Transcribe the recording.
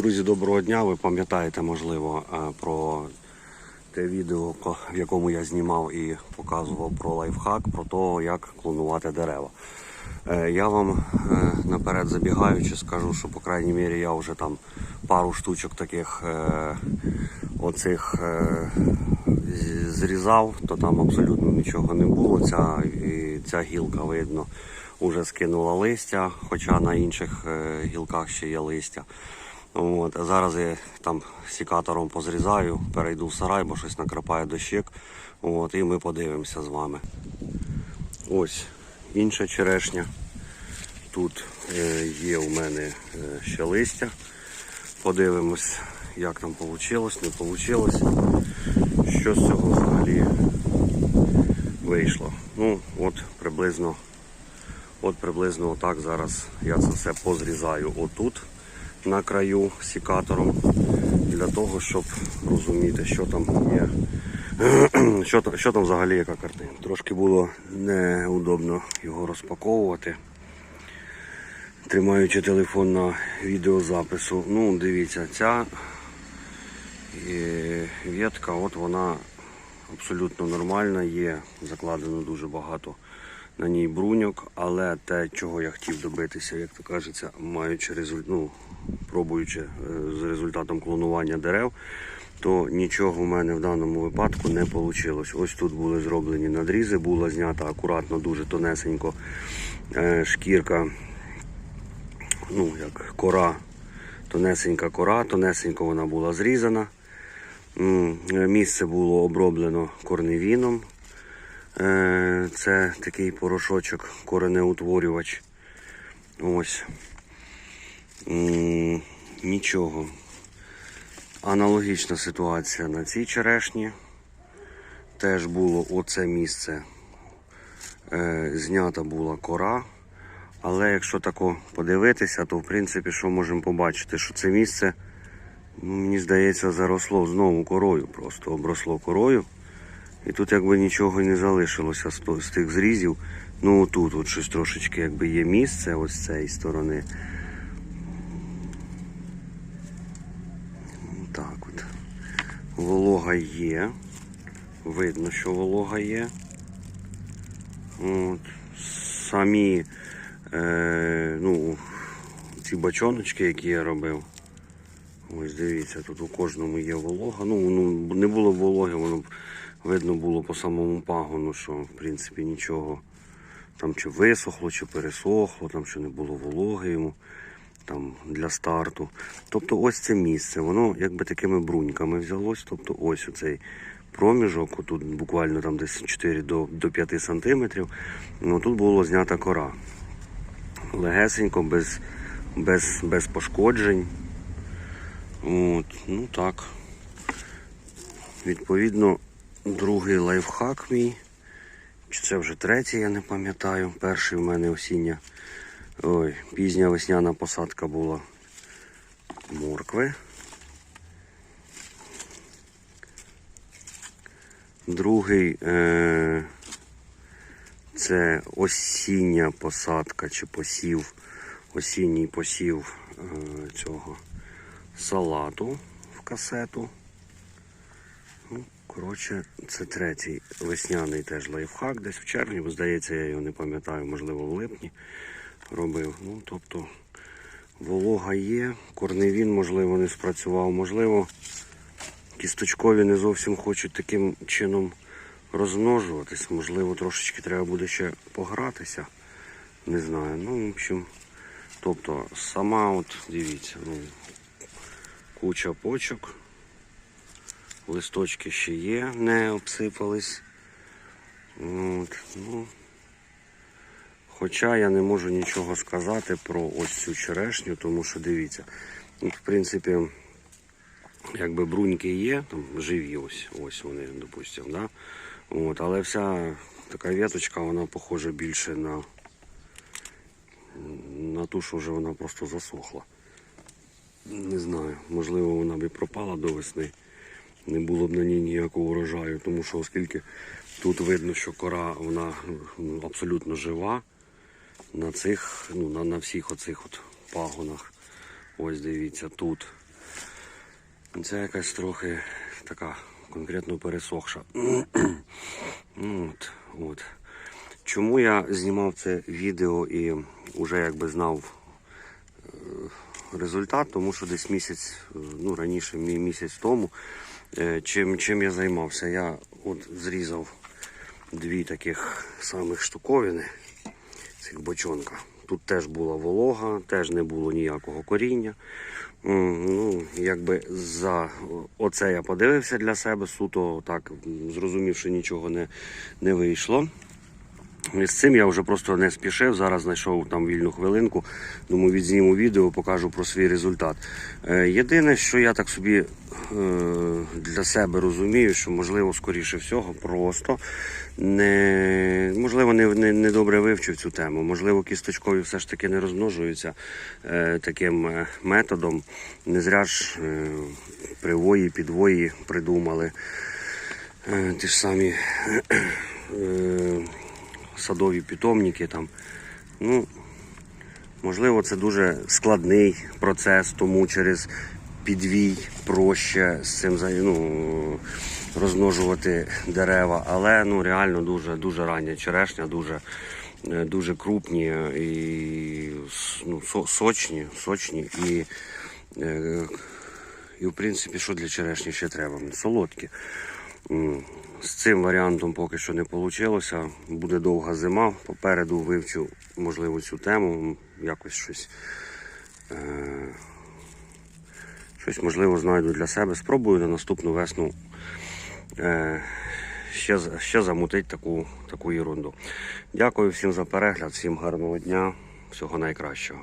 Друзі, доброго дня. Ви пам'ятаєте, можливо, е, про те відео, в якому я знімав і показував про лайфхак, про те, як клонувати дерева. Е, Я вам е, наперед забігаючи скажу, що по крайній мірі я вже там пару штучок таких оцих зрізав, то там абсолютно нічого не було. Ця, і ця гілка видно вже скинула листя, хоча на інших гілках ще є листя. От, зараз я там сікатором позрізаю, перейду в сарай, бо щось накрапає дощик. От, і ми подивимося з вами. Ось інша черешня. Тут е, є у мене е, ще листя. Подивимось, як там вийшло, не вийшло. Що з цього взагалі вийшло. Ну, от приблизно, от приблизно отак зараз я це все позрізаю отут на краю сікатором для того, щоб розуміти, що там є. Що, що там взагалі яка картина. Трошки було неудобно його розпаковувати, тримаючи телефон на відеозапису. Ну, дивіться, ця е, ветка, от вона абсолютно нормальна, є закладено дуже багато на ній бруньок, але те, чого я хотів добитися, як то кажеться, маючи результ... ну, пробуючи е, з результатом клонування дерев, то нічого в мене в даному випадку не вийшло. Ось тут були зроблені надрізи, була знята акуратно, дуже тонесенько е, шкірка, ну як кора, тонесенька кора, тонесенько вона була зрізана. Е, Місце було оброблено корневіном. Е, Це такий порошочок, коренеутворювач. Ось. Нічого. Аналогічна ситуація на цій черешні. Теж було оце місце. Е, знята була кора. Але якщо тако подивитися, то в принципі що можемо побачити, що це місце, ну, мені здається, заросло знову корою, просто обросло корою. І тут якби нічого не залишилося з, тих зрізів. Ну тут от щось трошечки якби є місце ось з цієї сторони. Так от. Волога є. Видно, що волога є. От. Самі е, ну, ці бачоночки, які я робив. Ось дивіться, тут у кожному є волога. Ну, ну не було б вологи, воно б видно було по самому пагону, що в принципі нічого там чи висохло, чи пересохло, там що не було вологи йому там для старту. Тобто ось це місце, воно якби такими бруньками взялось. Тобто ось оцей проміжок, тут буквально там десь 4 до, до 5 сантиметрів. Ну тут було знята кора. Легесенько, без, без, без пошкоджень. От, ну так. Відповідно, другий лайфхак мій. Чи це вже третій, я не пам'ятаю. Перший в мене осіння. Ой, пізня весняна посадка була моркви. Другий е- це осіння посадка чи посів, осінній посів е- цього салату в касету. Коротше, це третій весняний теж лайфхак, десь в червні, бо здається, я його не пам'ятаю, можливо, в липні робив. Ну, тобто волога є, корневін, можливо, не спрацював, можливо, кісточкові не зовсім хочуть таким чином розмножуватись. Можливо, трошечки треба буде ще погратися. Не знаю. Ну, в общем, тобто, сама от, дивіться, ну, куча почок. Листочки ще є, не обсипались. От, ну, хоча я не можу нічого сказати про ось цю черешню, тому що дивіться, тут, в принципі, якби бруньки є, там живі ось, ось вони, допустимо, да? От, але вся така веточка, вона похожа більше на, на ту, що вже вона просто засохла. Не знаю, можливо, вона б і пропала до весни. Не було б на ній ніякого урожаю, тому що оскільки тут видно, що кора вона ну, абсолютно жива на цих, ну, на, на всіх оцих от пагонах. Ось дивіться, тут Це якась трохи така конкретно пересохша. От, от. Чому я знімав це відео і вже якби знав е, результат, тому що десь місяць, е, ну раніше місяць тому, чим, чим я займався. Я от зрізав дві таких самих штуковини цих бочонка. Тут теж була волога, теж не було ніякого коріння. Ну, якби за оце я подивився для себе, суто так зрозумів, що нічого не, не вийшло. І з цим я вже просто не спішив. Зараз знайшов там вільну хвилинку. Думаю, відзніму відео, покажу про свій результат. Е, Єдине, що я так собі е, для себе розумію, що можливо, скоріше всього, просто не можливо не, не, не добре вивчив цю тему. Можливо, кісточкові все ж таки не розмножуються е, таким методом. Не зря ж привої, підвої придумали. Ті ж самі садові питомники там. Ну, можливо, це дуже складний процес, тому через підвій проще з цим ну, розмножувати дерева. Але ну, реально дуже, дуже рання черешня, дуже, е, дуже крупні і ну, сочні, сочні і, е, і в принципі, що для черешні ще треба? Солодкі. З цим варіантом поки що не вийшло. Буде довга зима. Попереду вивчу, можливо, цю тему. Якось щось. Е- щось можливо знайду для себе. Спробую на наступну весну е- ще, ще замутити таку, таку ерунду. Дякую всім за перегляд, всім гарного дня, всього найкращого.